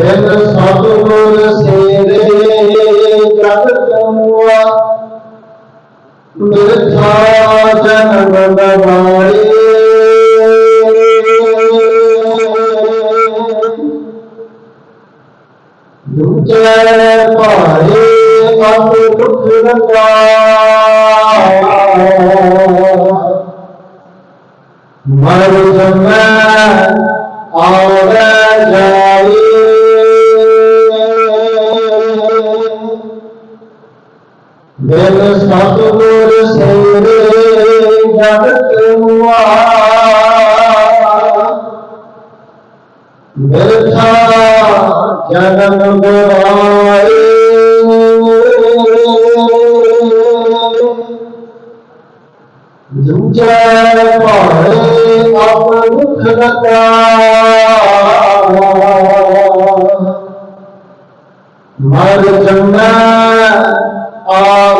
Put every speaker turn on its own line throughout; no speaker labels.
ਦਿਲ ਸਤਿਗੁਰ ਸੇਰੇ ਜਗਤ ਮੁਆ ਮਿਰਥਾ ਜਨਮ ਗਵਾਏ ਦੂਜੇ ਭਾਰੇ ਅਪ ਦੁਖ ਰੰਗਾ। ਮਰ ਜਮੈ ਆ ਸਤਿਗੁਰ ਸੇਰੇ ਜਗਤ ਮੁਆ ਮਿਰਥਾ ਜਨਮ ਗਵਾਏ। ਦੂਜੇ ਭਾਰੇ ਆਪ ਮੁਖ ਰਤਾ ਮਰ ਜੰਮੈ ਆਵੇ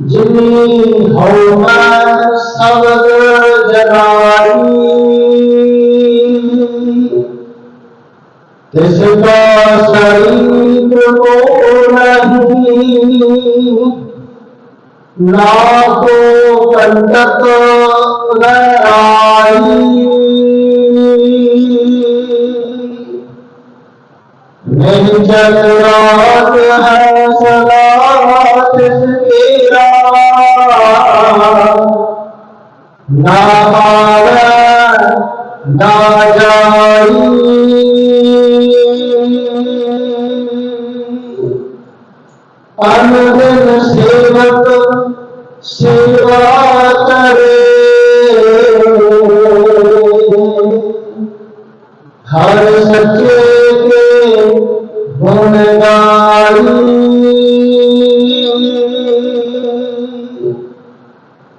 जिनी हौमन किसका शरीर को नहीं ना को कंटक आई निर्जल रात है सलात ना ना सेवक सेवा करे हर सके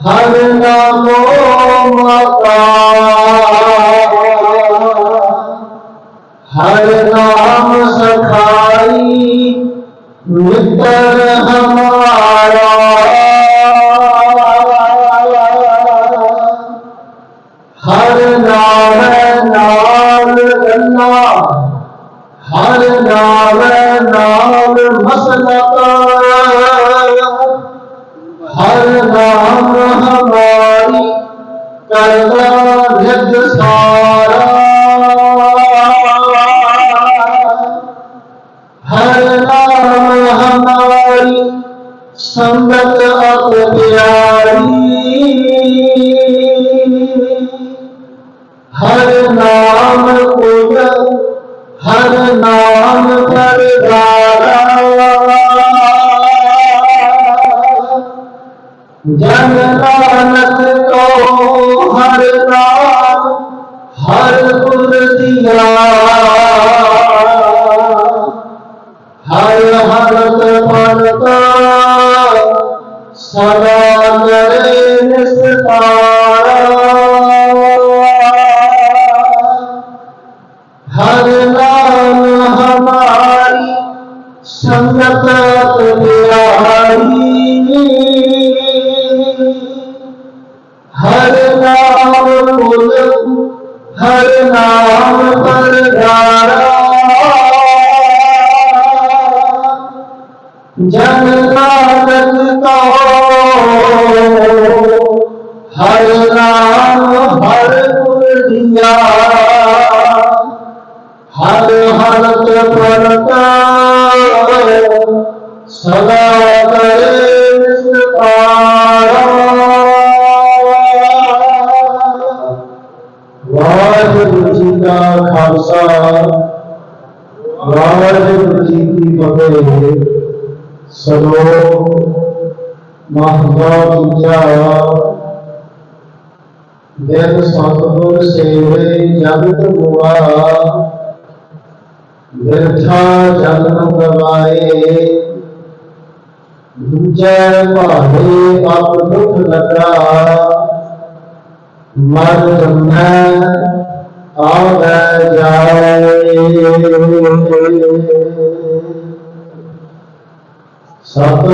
ਹਰ ਨਾਮੋ ਮਤਾ। ਹਰ ਨਾਮ ਸਖਾਈ ਮਿੱਤਰ ਹਮਾਰਾ আমার ਜਨ ਲਾਨਤ ਤੋਂ ਹਰ ਹਰ ਗੁਰ ਹਰ ਹਰਤ ਪਰਤਾ ਨਿਸਤਾ हर नाम हर दिया हर हरत प्रणता सदा करे वाहिगुरु जी का खालसा, वाहिगुरु जी की फतेह सदो ਸਲੋ ਦੂਜਾ ਦਿਨ ਸਤਿਗੁਰ ਸੇਵੇ ਜਗਤ ਮੁਆ ਵਿਰਥਾ ਜਨਮ ਗਵਾਏ ਦੂਜੇ ਭਾਵੇ ਆਪ ਦੁਖ ਲਗਾ ਮਰ ਜੰਮੈ ਆਵੈ ਜਾਏ ਸਤ